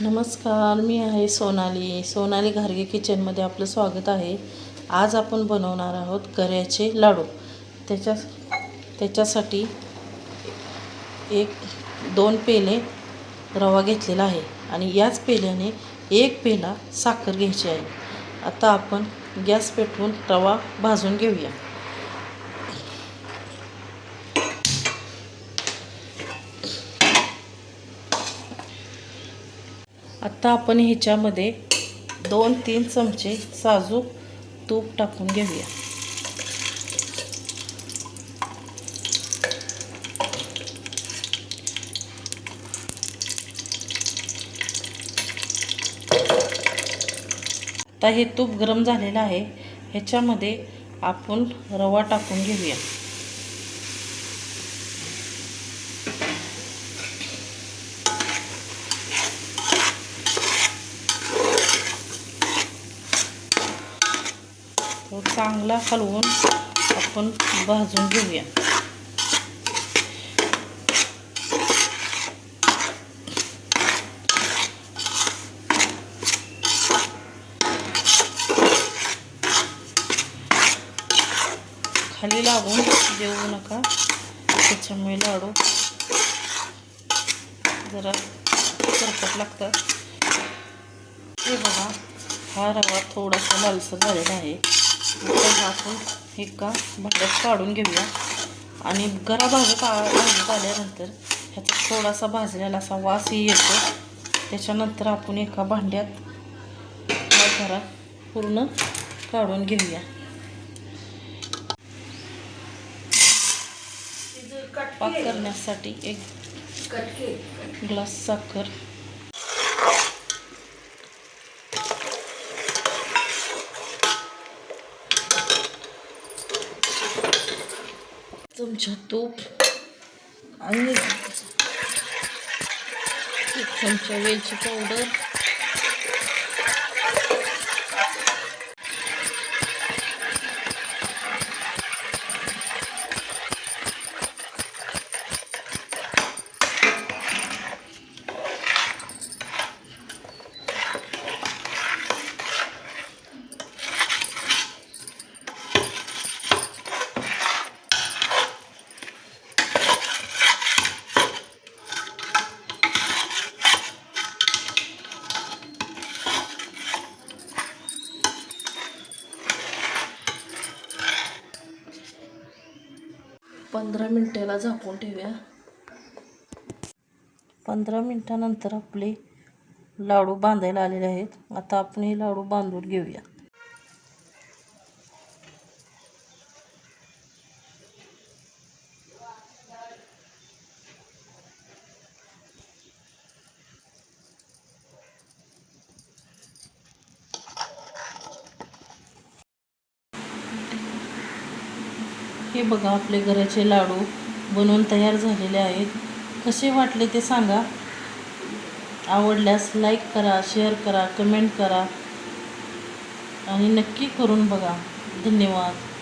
नमस्कार मी आहे सोनाली. सोनाली घारगे किचनमध्ये आपलं स्वागत आहे. आज आपण बनवणार आहोत गऱ्याचे लाडू. त्याच्या त्याच्यासाठी एक दोन पेले रवा घेतलेला आहे आणि याच पेल्याने एक पेला साखर घ्यायची आहे. आता आपण गॅस पेटवून रवा भाजून घेऊया. आत्ता आपण ह्याच्यामध्ये दोन तीन चमचे साजूक तूप टाकून घेऊया. आता हे तूप गरम झालेलं आहे. ह्याच्यामध्ये आपण रवा टाकून घेऊया. तो चांगला हलवून आपण भाजून घेऊया. खाली लागून देऊ नका त्याच्यामुळे लाडू जरा सरपट लागतात. हे बघा हा रवा थोडासा लालसर झालेला आहे. हा आपण एका भांड्यात काढून घेऊया. आणि गरा भाजत आ- भाजत आल्यानंतर ह्याचा थोडासा भाजलेला असा वासही येतो. त्याच्यानंतर आपण एका भांड्यात हा गरा पूर्ण काढून घेऊया. पाक करण्यासाठी एक ग्लास साखर चमचा तूप आणि एक चमचा वेलची पावडर पंधरा मिनटाला झाकून ठेवूया. पंधरा मिनटानंतर आपले लाडू बांधायला आलेले आहेत. आता आपण हे लाडू बांधून घेऊया. हे बघा आपले घराचे लाडू बनवून तयार झालेले आहेत. कसे वाटले ते सांगा. आवडल्यास लाईक करा शेअर करा कमेंट करा. आणि नक्की करून बघा. धन्यवाद.